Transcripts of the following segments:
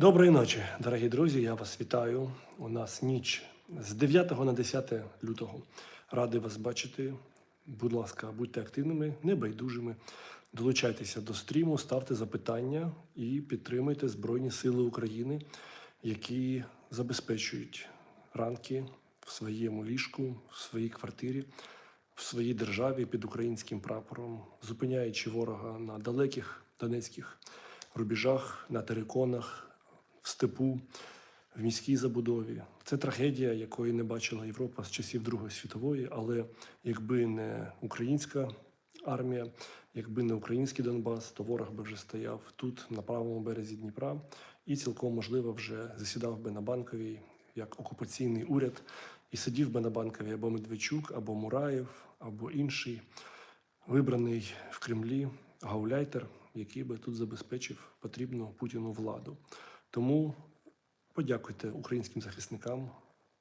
Доброї ночі, дорогі друзі. Я вас вітаю. У нас ніч з 9 на 10 лютого. Радий вас бачити. Будь ласка, будьте активними, небайдужими. Долучайтеся до стріму, ставте запитання і підтримуйте Збройні Сили України, які забезпечують ранки в своєму ліжку, в своїй квартирі, в своїй державі під українським прапором, зупиняючи ворога на далеких донецьких рубежах, на териконах, в степу, в міській забудові. Це трагедія, якої не бачила Європа з часів Другої світової, але якби не українська армія, якби не український Донбас, то ворог би вже стояв тут, на правому березі Дніпра, і цілком можливо вже засідав би на банковій як окупаційний уряд, і сидів би на банковій або Медведчук, або Мураєв, або інший вибраний в Кремлі гауляйтер, який би тут забезпечив потрібну Путіну владу. Тому подякуйте українським захисникам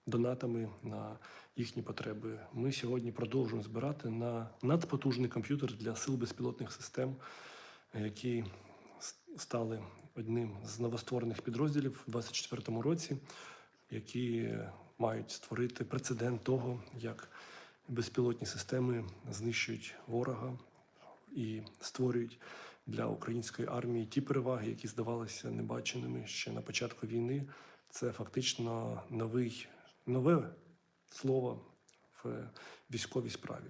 донатами на їхні потреби. Ми сьогодні продовжуємо збирати на надпотужний комп'ютер для сил безпілотних систем, які стали одним з новостворених підрозділів у 2024 році, які мають створити прецедент того, як безпілотні системи знищують ворога і створюють для української армії ті переваги, які здавалися небаченими ще на початку війни. Це фактично новий, нове слово в військовій справі.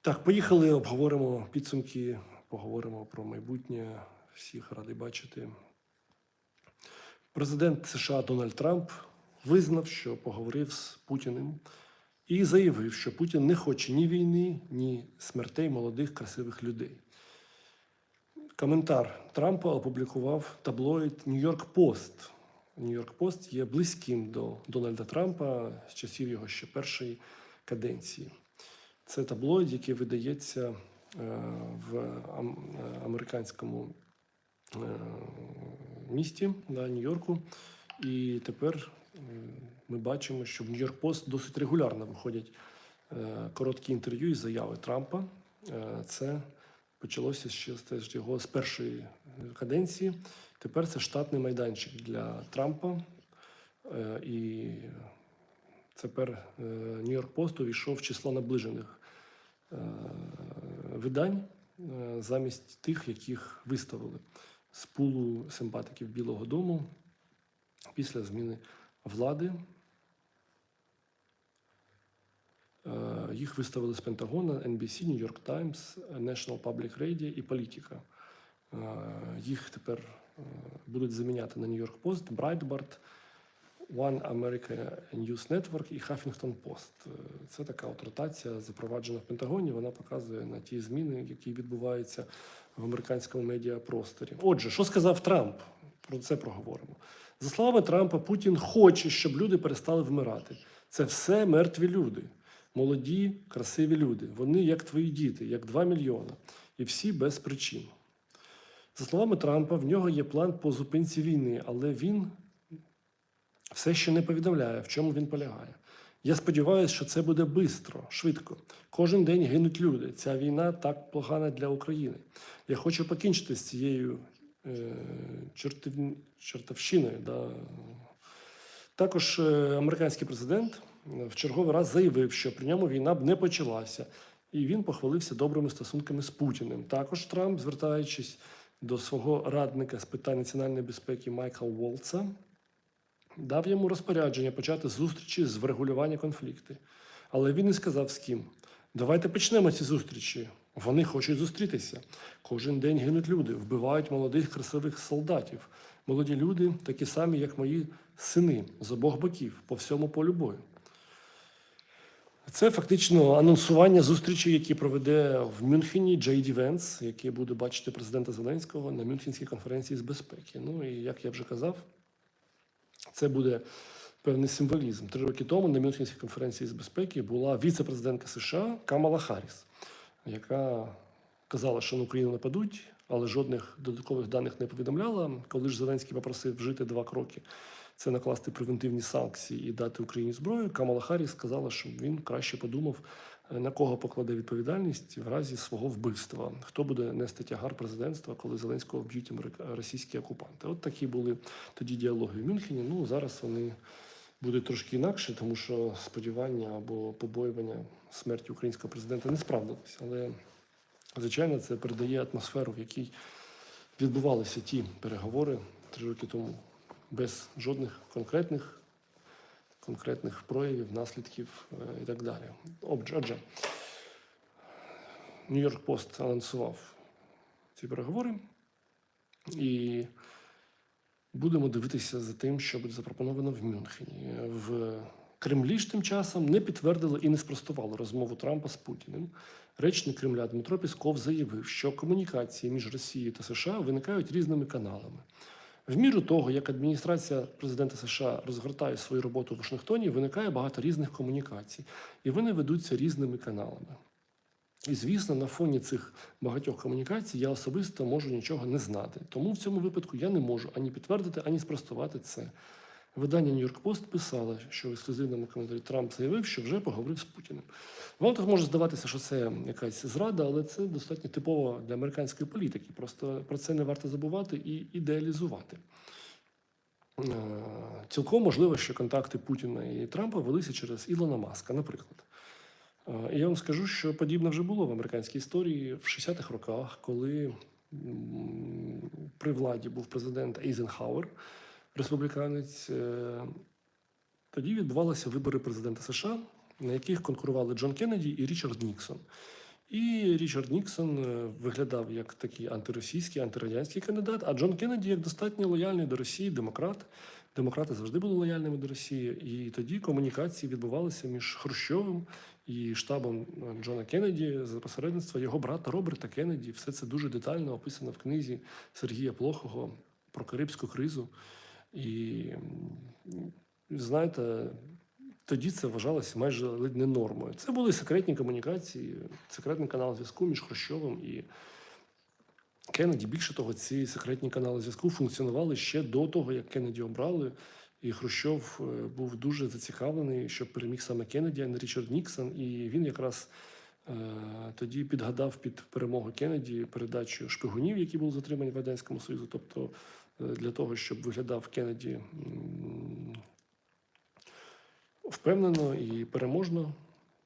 Так, поїхали, обговоримо підсумки, поговоримо про майбутнє. Всіх радий бачити. Президент США Дональд Трамп визнав, що поговорив з Путіним і заявив, що Путін не хоче ні війни, ні смертей молодих красивих людей. Коментар Трампа опублікував таблоїд Нью-Йорк Пост. Нью-Йорк Пост є близьким до Дональда Трампа з часів його ще першої каденції. Це таблоїд, який видається е, в е, американському е, місті да, Нью-Йорку. І тепер ми бачимо, що в Нью-Йорк Пост досить регулярно виходять короткі інтерв'ю і заяви Трампа. Це почалося ще з його з першої е, каденції. Тепер це штатний майданчик для Трампа. Е, І тепер е, Нью-Йорк Пост увійшов в число наближених видань замість тих, яких виставили з пулу симпатиків Білого Дому після зміни влади. Е, Їх виставили з Пентагона, NBC, New York Times, National Public Radio і Політика. Е, Їх тепер е, будуть заміняти на New York Post, Breitbart, One America News Network і Huffington Post. Е, Це така от ротація, запроваджена в Пентагоні. Вона показує на ті зміни, які відбуваються в американському медіапросторі. Отже, що сказав Трамп? Про це проговоримо. За словами Трампа, Путін хоче, щоб люди перестали вмирати. Це все мертві люди, молоді, красиві люди. Вони як твої діти, як 2 мільйона, і всі без причин. За словами Трампа, в нього є план по зупинці війни, але він все ще не повідомляє, в чому він полягає. Я сподіваюся, що це буде швидко, швидко. Кожен день гинуть люди. Ця війна так погана для України. Я хочу покінчити з цією е, чортів... чортовщиною. Да. Також е, американський президент в черговий раз заявив, що при ньому війна б не почалася, і він похвалився добрими стосунками з Путіним. Також Трамп, звертаючись до свого радника з питань національної безпеки Майкла Волца, дав йому розпорядження почати зустрічі з врегулювання конфлікту. Але він не сказав з ким. Давайте почнемо ці зустрічі. Вони хочуть зустрітися. Кожен день гинуть люди, вбивають молодих красивих солдатів. Молоді люди такі самі, як мої сини з обох боків по всьому полю бою. Це фактично анонсування зустрічі, які проведе в Мюнхені Джей Венс, який буде бачити президента Зеленського на Мюнхенській конференції з безпеки. Ну і як я вже казав, це буде певний символізм. Три роки тому на Мюнхенській конференції з безпеки була віце-президентка США Камала Харріс, яка казала, що на Україну нападуть, але жодних додаткових даних не повідомляла. Коли ж Зеленський попросив вжити два кроки, це накласти превентивні санкції і дати Україні зброю. Камала Харріс сказала, що він краще подумав е, на кого покладе відповідальність в разі свого вбивства, хто буде нести тягар президентства, коли Зеленського вб'ють російські окупанти. От такі були тоді діалоги в Мюнхені. Ну зараз вони будуть трошки інакше, тому що сподівання або побоювання смерті українського президента не справдилися. Але звичайно, це передає атмосферу, в якій відбувалися ті переговори три роки тому, без жодних конкретних конкретних проявів, наслідків е, і так далі. Отже, Нью-Йорк Пост анонсував ці переговори, і будемо дивитися за тим, що буде запропоновано в Мюнхені. В Кремлі ж тим часом не підтвердили і не спростували розмову Трампа з Путіним. Речник Кремля Дмитро Пісков заявив, що комунікації між Росією та США виникають різними каналами. В міру того, як адміністрація президента США розгортає свою роботу в Вашингтоні, виникає багато різних комунікацій, і вони ведуться різними каналами. І звісно, на фоні цих багатьох комунікацій я особисто можу нічого не знати. Тому в цьому випадку я не можу ані підтвердити, ані спростувати це. Видання Нью-Йорк Пост писало, що в ексклюзивному коментарі Трамп заявив, що вже поговорив з Путіним. Вам тут може здаватися, що це якась зрада, але це достатньо типово для американської політики. Просто про це не варто забувати і ідеалізувати. Е, Цілком можливо, що контакти Путіна і Трампа велися через Ілона Маска, наприклад. Е, я вам скажу, що подібне вже було в американській історії в 60-х роках, коли при владі був президент Ейзенхауер, республіканець. е, Тоді відбувалися вибори президента США, на яких конкурували Джон Кеннеді і Річард Ніксон. І Річард Ніксон е, виглядав як такий антиросійський, антирадянський кандидат, а Джон Кеннеді як достатньо лояльний до Росії демократ. Демократи завжди були лояльними до Росії. І тоді комунікації відбувалися між Хрущовим і штабом е, Джона Кеннеді за посередництва його брата Роберта Кеннеді. Все це дуже детально описано в книзі Сергія Плохого про Карибську кризу. І знаєте, тоді це вважалося майже ледь не нормою. Це були секретні комунікації, секретний канал зв'язку між Хрущовим і Кеннеді. Більше того, ці секретні канали зв'язку функціонували ще до того, як Кеннеді обрали. І Хрущов е, був дуже зацікавлений, щоб переміг саме Кеннеді, а не Річард Ніксон. І він якраз е, тоді підгадав під перемогу Кеннеді передачу шпигунів, які були затримані в Радянському Союзу. Тобто для того, щоб виглядав Кеннеді впевнено і переможно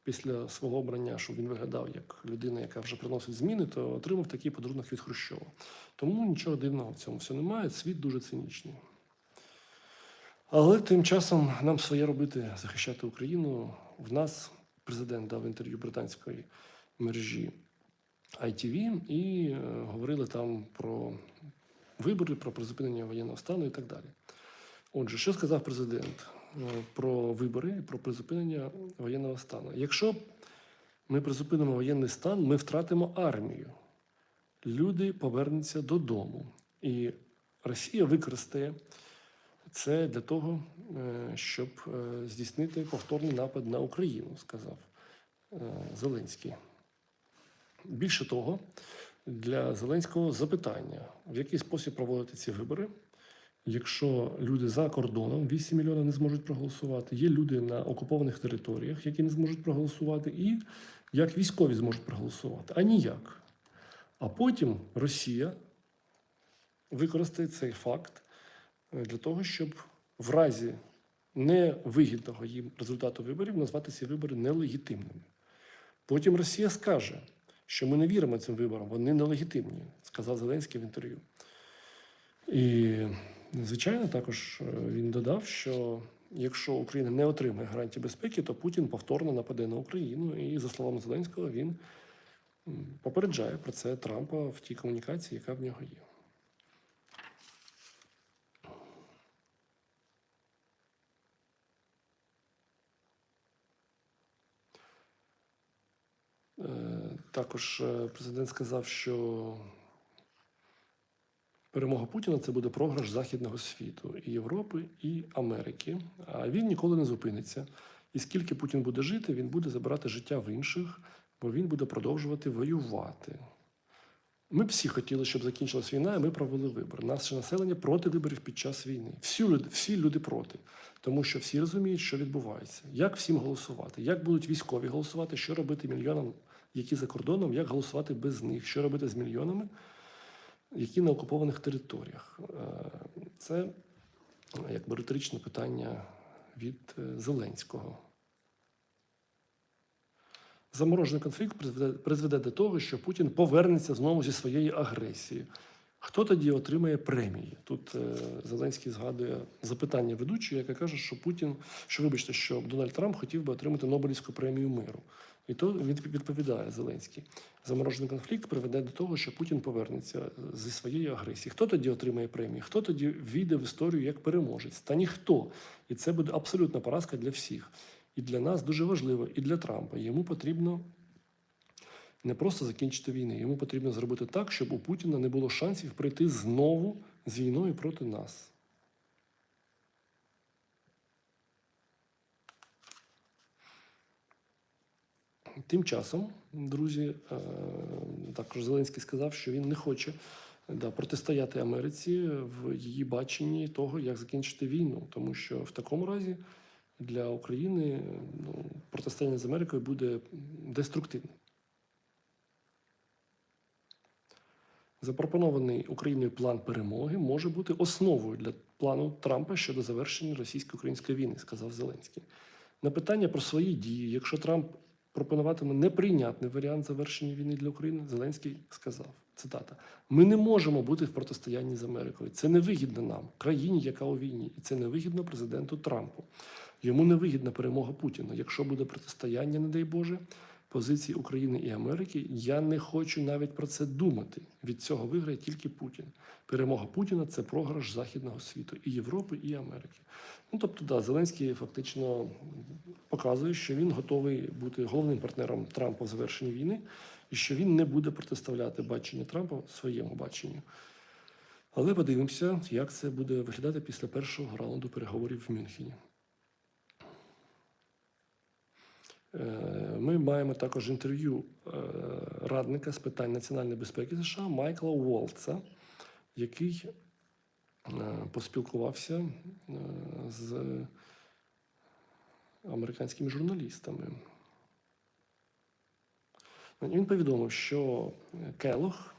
після свого обрання, щоб він виглядав як людина, яка вже приносить зміни, то отримав такий подарунок від Хрущова. Тому нічого дивного в цьому все немає. Світ дуже цинічний. Але тим часом нам своє робити захищати Україну. В нас президент дав інтерв'ю британської мережі ITV і е, говорили там про вибори, про призупинення воєнного стану і так далі. Отже, що сказав президент е, про вибори і про призупинення воєнного стану? Якщо ми призупинимо воєнний стан, ми втратимо армію. Люди повернуться додому. І Росія використає це для того, е, щоб е, здійснити повторний напад на Україну, сказав Зеленський. Більше того, для Зеленського запитання, в який спосіб проводити ці вибори, якщо люди за кордоном 8 мільйонів не зможуть проголосувати, є люди на окупованих територіях, які не зможуть проголосувати, і як військові зможуть проголосувати, а ніяк. А потім Росія використає цей факт е, для того, щоб в разі невигідного їм результату виборів назвати ці вибори нелегітимними. Потім Росія скаже, що ми не віримо цим виборам, вони нелегітимні, сказав Зеленський в інтерв'ю. І, звичайно, також е, він додав, що якщо Україна не отримає гарантії безпеки, то Путін повторно нападе на Україну. І, за словами Зеленського, він попереджає про це Трампа в тій комунікації, яка в нього є. Е, Також е, президент сказав, що перемога Путіна це буде програш Західного світу і Європи, і Америки. А він ніколи не зупиниться. І скільки Путін буде жити, він буде забирати життя в інших, бо він буде продовжувати воювати. Ми всі хотіли, щоб закінчилась війна, і ми провели вибори. Наше населення проти виборів під час війни. Всі люди, всі люди проти, тому що всі розуміють, що відбувається, як всім голосувати, як будуть військові голосувати, що робити мільйонам, які за кордоном, як голосувати без них, що робити з мільйонами, які на окупованих територіях. Е, Це якби риторичне питання від е, Зеленського. Заморожений конфлікт призведе, до того, що Путін повернеться знову зі своєї агресії. Хто тоді отримає премії? Тут е, Зеленський згадує запитання ведучої, яка каже, що Путін, що вибачте, що Дональд Трамп хотів би отримати Нобелівську премію миру. І то він відповідає Зеленський. Заморожений конфлікт приведе до того, що Путін повернеться зі своєї агресії. Хто тоді отримає премію? Хто тоді війде в історію як переможець? Та ніхто. І це буде абсолютна поразка для всіх. І для нас дуже важливо, і для Трампа. Йому потрібно не просто закінчити війну, йому потрібно зробити так, щоб у Путіна не було шансів прийти знову з війною проти нас. Тим часом, друзі, е, також Зеленський сказав, що він не хоче да, протистояти Америці в її баченні того, як закінчити війну, тому що в такому разі для України ну, протистояння з Америкою буде деструктивним. Запропонований Україною план перемоги може бути основою для плану Трампа щодо завершення російсько-української війни, сказав Зеленський. На питання про свої дії, якщо Трамп пропонуватиме неприйнятний варіант завершення війни для України, Зеленський сказав: цитата: Ми не можемо бути в протистоянні з Америкою. Це не вигідно нам, країні, яка у війні, і це не вигідно президенту Трампу. Йому невигідна перемога Путіна. Якщо буде протистояння, не дай Боже, позиції України і Америки, я не хочу навіть про це думати. Від цього виграє тільки Путін. Перемога Путіна це програш західного світу і Європи, і Америки. Ну тобто, да, Зеленський фактично показує, що він готовий бути головним партнером Трампа в завершенні війни, і що він не буде протиставляти бачення Трампа своєму баченню. Але подивимося, як це буде виглядати після першого раунду переговорів в Мюнхені. Е, Ми маємо також інтерв'ю е, радника з питань національної безпеки США Майкла Уолтса, який е, поспілкувався з американськими журналістами. Він повідомив, що Келох,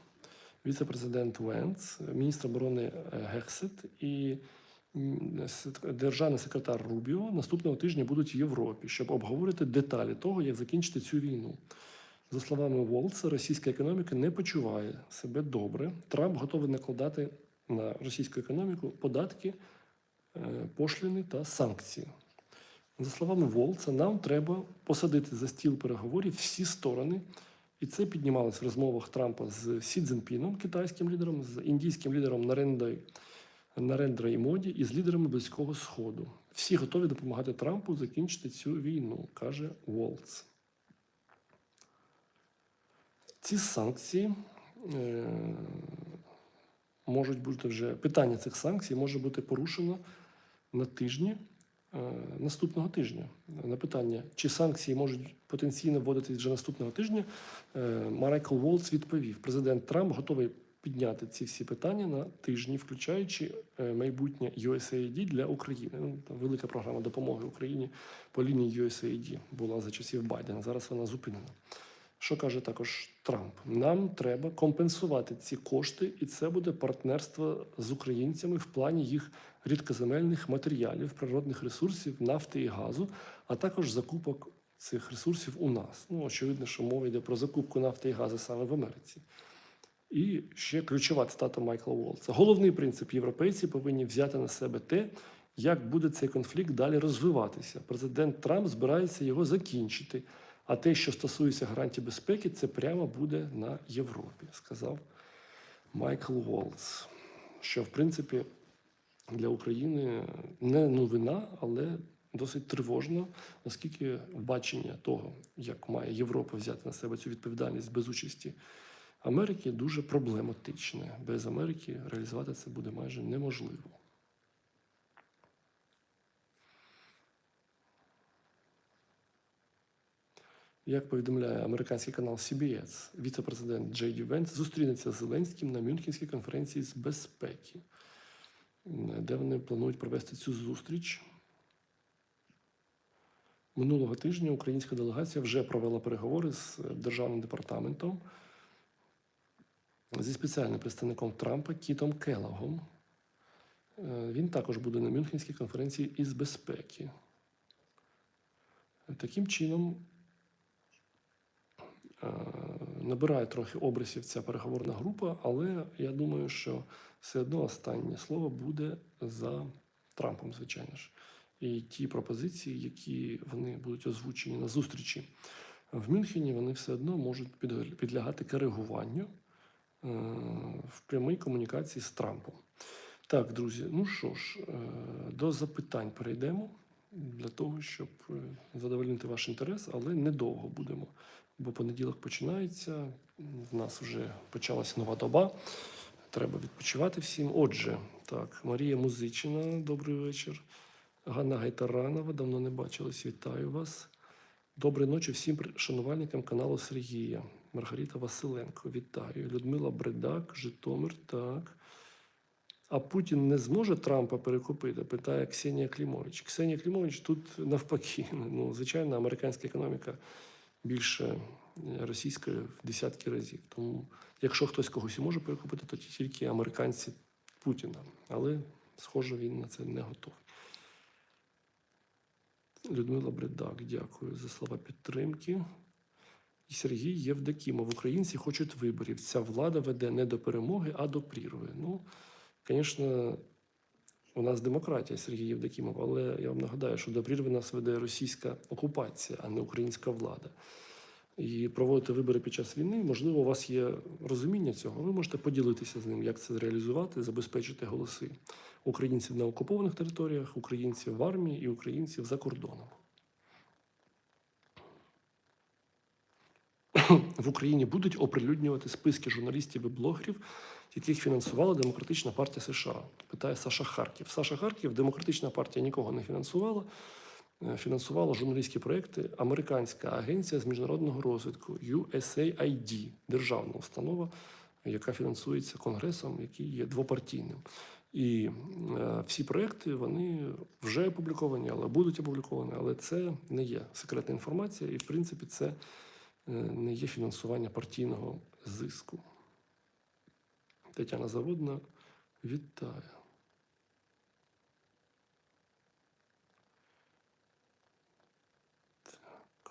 віце-президент Венц, міністр оборони Гексет і державний секретар Рубіо наступного тижня будуть в Європі, щоб обговорити деталі того, як закінчити цю війну. За словами Волца, російська економіка не почуває себе добре. Трамп готовий накладати на російську економіку податки, е, пошліни та санкції. За словами Волца, нам треба посадити за стіл переговорів всі сторони. І це піднімалось в розмовах Трампа з Сі Цзінпіном, китайським лідером, з індійським лідером Нарендою Нарендра і Моді і з лідерами Близького Сходу. Всі готові допомагати Трампу закінчити цю війну, каже Волц. Ці санкції е, можуть бути вже питання цих санкцій може бути порушено на тижні е, наступного тижня. На питання, чи санкції можуть потенційно вводитись вже наступного тижня, е, Майкл Волц відповів: президент Трамп готовий підняти ці всі питання на тижні, включаючи е, майбутнє USAID для України. Ну, там велика програма допомоги Україні по лінії USAID була за часів Байдена. Зараз вона зупинена. Що каже також Трамп? Нам треба компенсувати ці кошти, і це буде партнерство з українцями в плані їх рідкоземельних матеріалів, природних ресурсів, нафти і газу, а також закупок цих ресурсів у нас. Ну очевидно, що мова йде про закупку нафти і газу саме в Америці. І ще ключова цитата Майкла Уолтса. Головний принцип європейці повинні взяти на себе те, як буде цей конфлікт далі розвиватися. Президент Трамп збирається його закінчити. А те, що стосується гарантій безпеки, це прямо буде на Європі, сказав Майкл Уолтс. Що, в принципі, для України не новина, але досить тривожно, оскільки бачення того, як має Європа взяти на себе цю відповідальність без участі. Америки дуже проблематичне. Без Америки реалізувати це буде майже неможливо. Як повідомляє американський канал CBS, віце-президент Джей Ді Венс зустрінеться з Зеленським на Мюнхенській конференції з безпеки, де вони планують провести цю зустріч. Минулого тижня українська делегація вже провела переговори з державним департаментом зі спеціальним представником Трампа Кітом Келлагом. Е, Він також буде на Мюнхенській конференції із безпеки. Таким чином е, набирає трохи обрисів ця переговорна група, але я думаю, що все одно останнє слово буде за Трампом, звичайно ж. І ті пропозиції, які вони будуть озвучені на зустрічі в Мюнхені, вони все одно можуть підлягати коригуванню в прямій комунікації з Трампом. Так, друзі, ну що ж, е, до запитань перейдемо для того, щоб е, задовольнити ваш інтерес, але недовго будемо. Бо понеділок починається, в нас вже почалася нова доба. Треба відпочивати всім. Отже, так, Марія Музичина, добрий вечір. Ганна Гайтаранова, давно не бачились, вітаю вас. Доброї ночі всім шанувальникам каналу Сергія. Маргарита Василенко, вітаю. Людмила Бредак, Житомир, так. А Путін не зможе Трампа перекупити? питає Ксенія Клімович. Ксенія Клімович тут навпаки. Ну, звичайно, американська економіка більше е, російської в десятки разів. Тому, якщо хтось когось і може перекупити, то тільки американці Путіна. Але, схоже, він на це не готовий. Людмила Бредак, дякую за слова підтримки. І Сергій Євдокімов. Українці хочуть виборів. Ця влада веде не до перемоги, а до прірви. Ну, звісно, у нас демократія, Сергій Євдокімов, але я вам нагадаю, що до прірви нас веде російська окупація, а не українська влада. І проводити вибори під час війни, можливо, у вас є розуміння цього. Ви можете поділитися з ним, як це зреалізувати, забезпечити голоси українців на окупованих територіях, українців в армії і українців за кордоном. В Україні будуть оприлюднювати списки журналістів і блогерів, яких фінансувала Демократична партія США. Питає Саша Харків. Саша Харків, Демократична партія нікого не фінансувала. Е, Фінансувала журналістські проекти Американська агенція з міжнародного розвитку USAID, державна установа, яка фінансується конгресом, який є двопартійним. І е, всі проекти вони вже опубліковані, але будуть опубліковані. Але це не є секретна інформація, і в принципі це е, не є фінансування партійного зиску. Тетяна Заводна вітаю.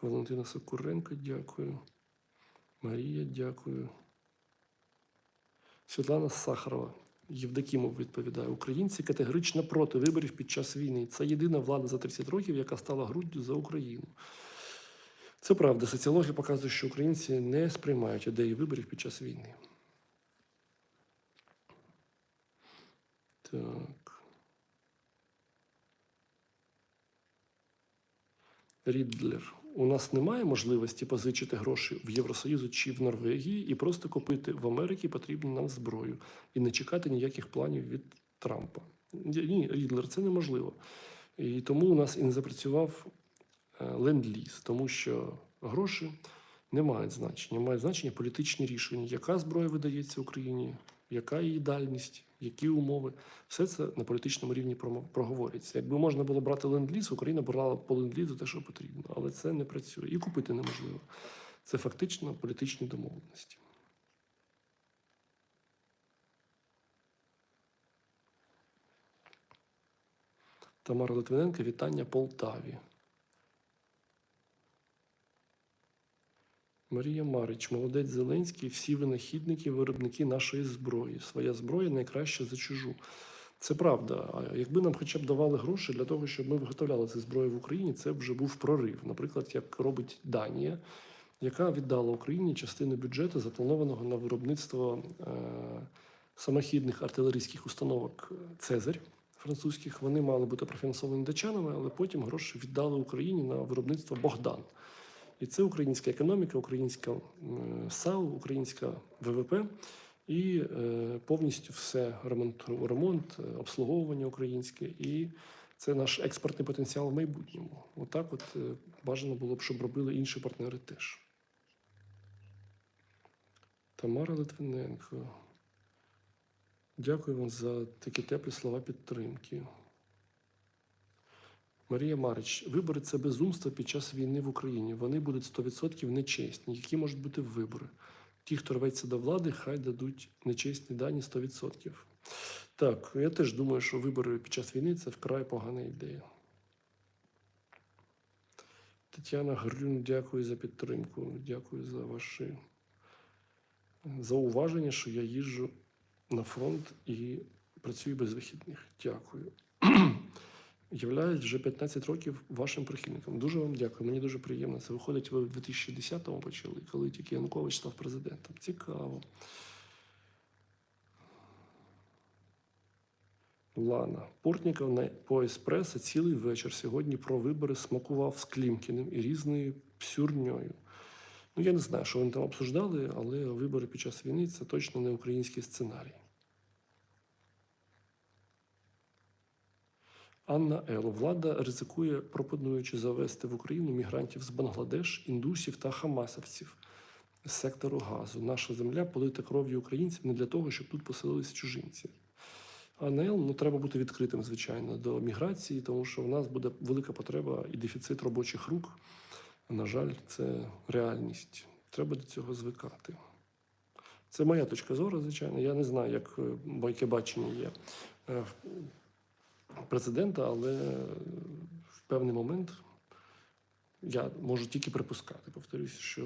Валентина Сокуренко, дякую. Марія, дякую. Світлана Сахарова. Євдокімов відповідає: Українці категорично проти виборів під час війни. Це єдина влада за 30 років, яка стала груддю за Україну. Це правда. Соціологія показує, що українці не сприймають ідеї виборів під час війни. Так. Рідлер. У нас немає можливості позичити гроші в Євросоюзу чи в Норвегії і просто купити в Америці потрібну нам зброю і не чекати ніяких планів від Трампа. Ні, Рідлер, це неможливо. І тому у нас і не запрацював е, ленд-ліз, тому що гроші не мають значення. Мають значення політичні рішення, яка зброя видається Україні, яка її дальність, які умови. Все це на політичному рівні проговорюється. Якби можна було брати ленд-ліз, Україна брала по ленд-лізу те, що потрібно, але це не працює і купити неможливо. Це фактично політичні домовленості. Тамара Литвиненко, вітання Полтаві. Марія Марич, молодець Зеленський, всі винахідники, виробники нашої зброї. Своя зброя найкраща за чужу. Це правда. А якби нам хоча б давали гроші для того, щоб ми виготовляли цю зброю в Україні, це вже був прорив. Наприклад, як робить Данія, яка віддала Україні частину бюджету, запланованого на виробництво е, самохідних артилерійських установок Цезарь французьких. Вони мали бути профінансовані датчанами, але потім гроші віддали Україні на виробництво Богдан. І це українська економіка, українська САУ, українська ВВП, і е, повністю все ремонт, ремонт, е, обслуговування українське, і це наш експортний потенціал в майбутньому. Отак, от, е, бажано було б, щоб робили інші партнери теж. Тамара Литвиненко. Дякую вам за такі теплі слова підтримки. Марія Марич, вибори це безумство під час війни в Україні. Вони будуть 100% нечесні. Які можуть бути вибори? Ті, хто рветься до влади, хай дадуть нечесні дані 100%. Так, я теж думаю, що вибори під час війни це вкрай погана ідея. Тетяна Грюн, дякую за підтримку. Дякую за ваші зауваження, що я їжджу на фронт і працюю без вихідних. Дякую. Являюсь вже 15 років вашим прихильником. Дуже вам дякую. Мені дуже приємно. Це виходить, ви в 2010-му почали, коли тільки Янукович став президентом. Цікаво. Лана. Портніков на по еспресо цілий вечір сьогодні про вибори смакував з Клімкіним і різною псюрньою. Ну, я не знаю, що вони там обсуждали, але вибори під час війни це точно не український сценарій. Анна Ело. Влада ризикує, пропонуючи завести в Україну мігрантів з Бангладеш, індусів та хамасовців з сектору газу. Наша земля полита кров'ю українців не для того, щоб тут поселилися чужинці. Анна Ел, ну треба бути відкритим, звичайно, до міграції, тому що в нас буде велика потреба і дефіцит робочих рук. На жаль, це реальність. Треба до цього звикати. Це моя точка зору, звичайно. Я не знаю, як е, яке бачення є е, президента, але в певний момент я можу тільки припускати. Повторюсь, що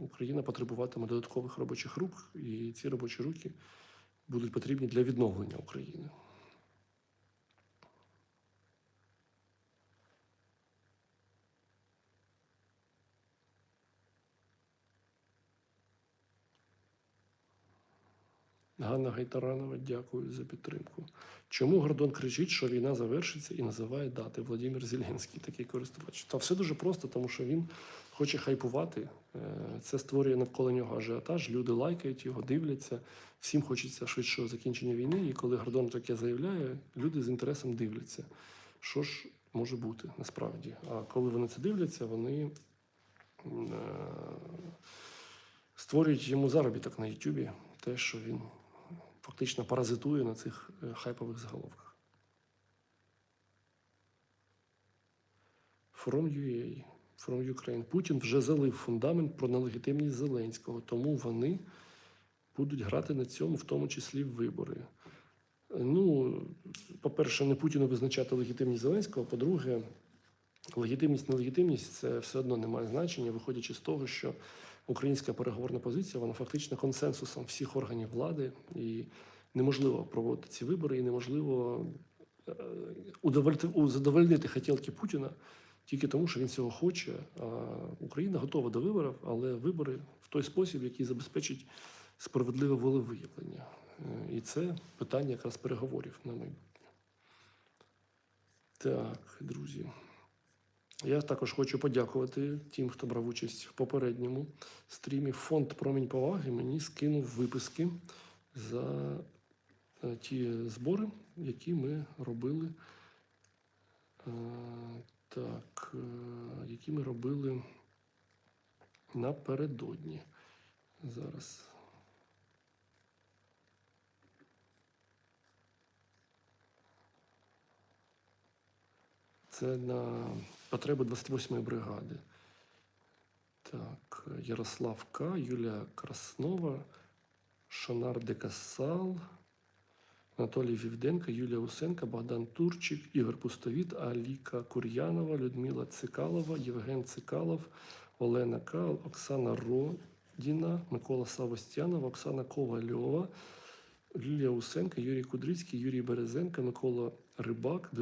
Україна потребуватиме додаткових робочих рук, і ці робочі руки будуть потрібні для відновлення України. Ганна Гайтаранова, дякую за підтримку. Чому Гордон кричить, що війна завершиться і називає дати Владимир Зеленський, такий користувач? Та все дуже просто, тому що він хоче хайпувати. Е, Це створює навколо нього ажіотаж. Люди лайкають його, дивляться. Всім хочеться швидшого закінчення війни. І коли Гордон таке заявляє, люди з інтересом дивляться. Що ж може бути насправді? А коли вони це дивляться, вони е, створюють йому заробіток на Ютубі, те, що він фактично паразитує на цих е, хайпових заголовках. From UA, From Ukraine. Путін вже залив фундамент про нелегітимність Зеленського, тому вони будуть грати на цьому, в тому числі в вибори. Ну, по-перше, не Путіну визначати легітимність Зеленського. По-друге, легітимність, нелегітимність це все одно не має значення, виходячи з того, що українська переговорна позиція, вона фактично консенсусом всіх органів влади, і неможливо проводити ці вибори, і неможливо е, задовольнити хотілки Путіна тільки тому, що він цього хоче. А Україна готова до виборів, але вибори в той спосіб, який забезпечить справедливе волевиявлення. Е, І це питання якраз переговорів на майбутнє. Так, друзі. Я також хочу подякувати тим, хто брав участь в попередньому стрімі. Фонд Промінь поваги мені скинув виписки за е, ті збори, які ми робили. е, Так, е, які ми робили напередодні. Зараз. Це на потреби 28-ї бригади. Так, Ярослав К, Юлія Краснова, Шанар Декасал, Анатолій Вівденко, Юлія Усенка, Богдан Турчик, Ігор Пустовіт, Аліка Кур'янова, Людмила Цикалова, Євген Цикалов, Олена К, Оксана Родіна, Микола Савостянов, Оксана Ковальова, Лілія Усенка, Юрій Кудрицький, Юрій Березенко, Микола Рибак,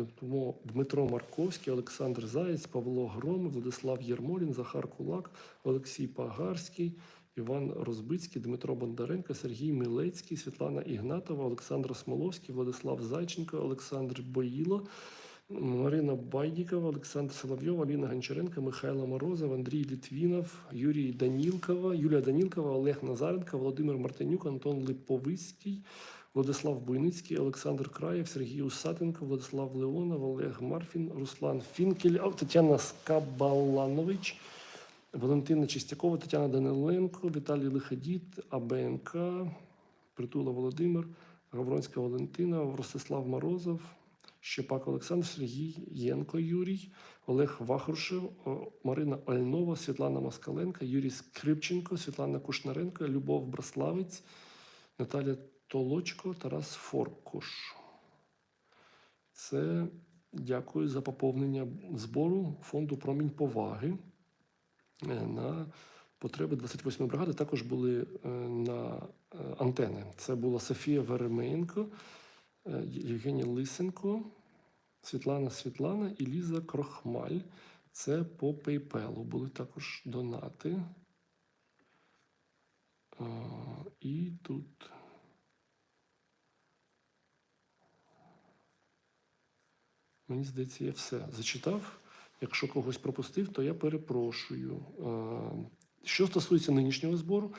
Дмитро- Марковський, Олександр Заєць, Павло Гром, Владислав Єрмолін, Захар Кулак, Олексій Пагарський, Іван Розбицький, Дмитро Бондаренко, Сергій Милецький, Світлана Ігнатова, Олександр Смоловський, Владислав Зайченко, Олександр Боїло, Марина Байдікова, Олександр Соловйов, Аліна Гончаренко, Михайло Морозов, Андрій Літвінов, Юрій Данілкова, Юлія Данілкова, Олег Назаренко, Володимир Мартинюк, Антон Липовицький, Владислав Буйницький, Олександр Краєв, Сергій Усатенко, Владислав Леонов, Олег Марфін, Руслан Фінкель, Тетяна Скабаланович, Валентина Чистякова, Тетяна Даниленко, Віталій Лиходіт, АБНК, Притула Володимир, Гавронська Валентина, Ростислав Морозов, Щепак Олександр, Сергій Єнко Юрій, Олег Вахрушев, Марина Альнова, Світлана Москаленка, Юрій Скрипченко, Світлана Кушнаренко, Любов Браславець, Наталя Толочко, Тарас Форкуш. Це дякую за поповнення збору фонду Промінь поваги е, на потреби 28-ї бригади. Також були е, на е, антени. Це була Софія Веремеєнко, Євгенія Лисенко, Світлана Світлана і Ліза Крохмаль. Це по PayPal. Були також донати. І тут. Мені здається, я все зачитав. Якщо когось пропустив, то я перепрошую. Е, Що стосується нинішнього збору,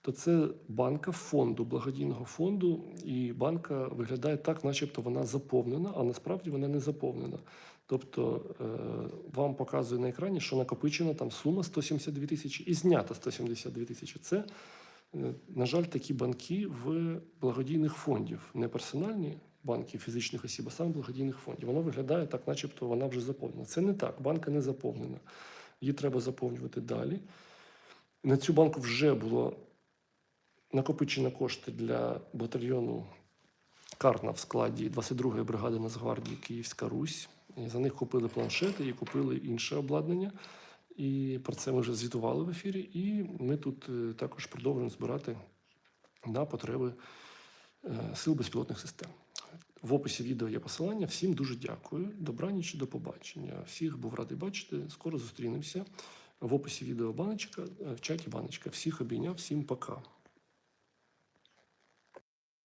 то це банка фонду, благодійного фонду, і банка виглядає так, начебто вона заповнена, а насправді вона не заповнена. Тобто е, вам показує на екрані, що накопичена там сума 172 тисячі і знята 172 тисячі. Це, е, на жаль, такі банки в благодійних фондів, не персональні банки фізичних осіб, а саме благодійних фондів. Воно виглядає так, начебто вона вже заповнена. Це не так, банка не заповнена. Її треба заповнювати далі. На цю банку вже було накопичено кошти для батальйону Карна в складі 22-ї бригади Нацгвардії Київська Русь. За них купили планшети і купили інше обладнання. І про це ми вже звітували в ефірі. І ми тут е, також продовжуємо збирати на потреби е, сил безпілотних систем. В описі відео є посилання. Всім дуже дякую. Добраніч, до побачення. Всіх був радий бачити. Скоро зустрінемося. В описі відео баночка, е, в чаті баночка. Всіх обійняв, всім пока.